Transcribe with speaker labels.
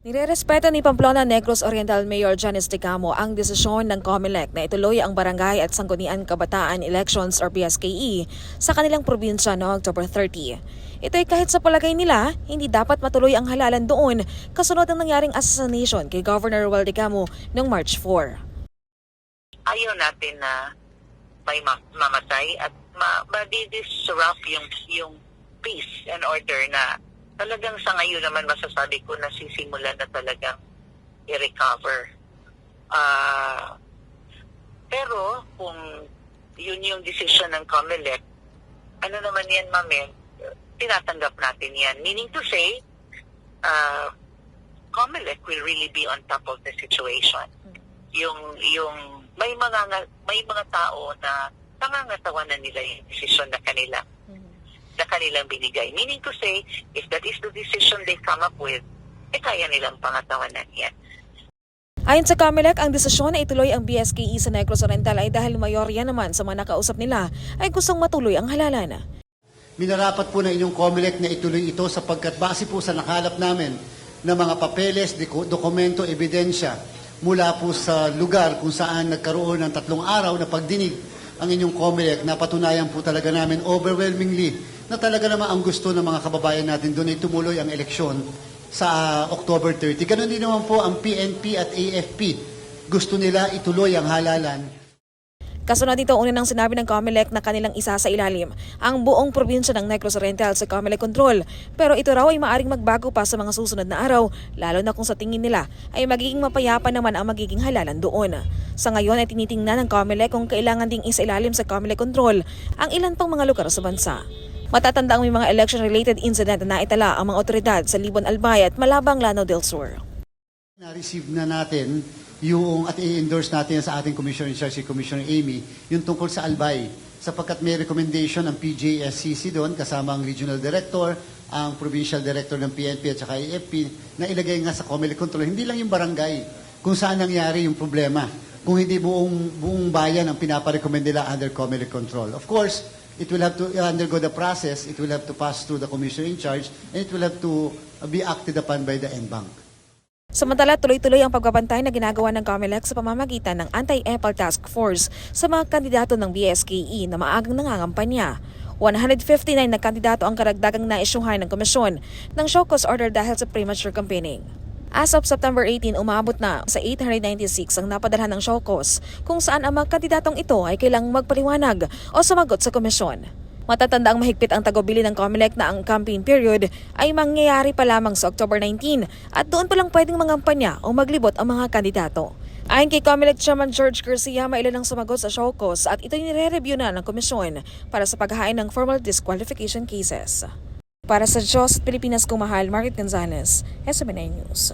Speaker 1: Nirerespeto ni Pamplona Negros Oriental Mayor Janice Ticamo ang desisyon ng COMELEC na ituloy ang Barangay at Sanggunian Kabataan Elections or BSKE sa kanilang probinsya noong October 30. Ito'y kahit sa palagay nila, hindi dapat matuloy ang halalan doon kasunod ng nangyaring assassination kay Governor Ruel Ticamo noong March 4.
Speaker 2: ayaw natin na may ma- mamatay at ma- ma-disrupt yung, yung peace and order na talagang sa ngayon naman masasabi ko na sisimulan na talagang i-recover. Ah, pero kung yun yung decision ng COMELEC, ano naman yan, ma'am, tinatanggap natin yan. Meaning to say, uh, COMELEC will really be on top of the situation yung yung may mga may mga tao na nangangatawanan nila yung desisyon na kanila na kanilang binigay. Meaning to say, if that is the decision they come up with, eh kaya nilang pangatawanan yan.
Speaker 1: Ayon sa COMELEC, ang desisyon na ituloy ang BSKE sa Negros Oriental ay dahil mayorya naman sa mga nakausap nila ay gustong matuloy ang halalan.
Speaker 3: Minarapat po na inyong COMELEC na ituloy ito sapagkat base po sa nakalap namin na mga papeles, dokumento, ebidensya mula po sa lugar kung saan nagkaroon ng tatlong araw na pagdinig ang inyong COMELEC na patunayan po talaga namin overwhelmingly na talaga naman ang gusto ng mga kababayan natin doon ay tumuloy ang eleksyon sa ah, October 30. Ganon din naman po ang PNP at AFP. Gusto nila ituloy ang halalan
Speaker 1: Kasunod nito, una nang sinabi ng COMELEC na kanilang isa sa ilalim ang buong probinsya ng Negros Oriental sa COMELEC control. Pero ito raw ay maaring magbago pa sa mga susunod na araw, lalo na kung sa tingin nila ay magiging mapayapa naman ang magiging halalan doon. Sa ngayon ay tinitingnan ng COMELEC kung kailangan ding isa ilalim sa COMELEC control ang ilan pang mga lugar sa bansa. Matatanda ang may mga election-related incident na naitala ang mga otoridad sa Libon Albay at Malabang Lanao del Sur.
Speaker 3: Na-receive na natin yung at i-endorse natin sa ating Commissioner in Charge, si Commissioner Amy, yung tungkol sa Albay. Sapagkat may recommendation ang PJSCC doon, kasama ang Regional Director, ang Provincial Director ng PNP at saka AFP, na ilagay nga sa COMELEC control. Hindi lang yung barangay kung saan nangyari yung problema. Kung hindi buong, buong bayan ang pinaparecommend nila under COMELEC control. Of course, it will have to undergo the process, it will have to pass through the Commissioner in Charge, and it will have to be acted upon by the NBank.
Speaker 1: Samantala, tuloy-tuloy ang pagbabantay na ginagawa ng COMELEC sa pamamagitan ng Anti-EPAL Task Force sa mga kandidato ng BSKE na maagang nangangampanya. 159 na kandidato ang karagdagang naisyuhan ng komisyon ng show cause order dahil sa premature campaigning. As of September 18, umabot na sa 896 ang napadalhan ng cause kung saan ang mga kandidatong ito ay kailang magpaliwanag o sumagot sa komisyon. Matatanda ang mahigpit ang tagubili ng COMELEC na ang campaign period ay mangyayari pa lamang sa October 19 at doon pa lang pwedeng mangampanya o maglibot ang mga kandidato. Ayon kay COMELEC Chairman George Garcia, mailan ang sumagot sa cause at ito'y nire-review na ng komisyon para sa paghahain ng formal disqualification cases. Para sa Diyos at Pilipinas Kumahal, Margaret Gonzalez, SMNA News.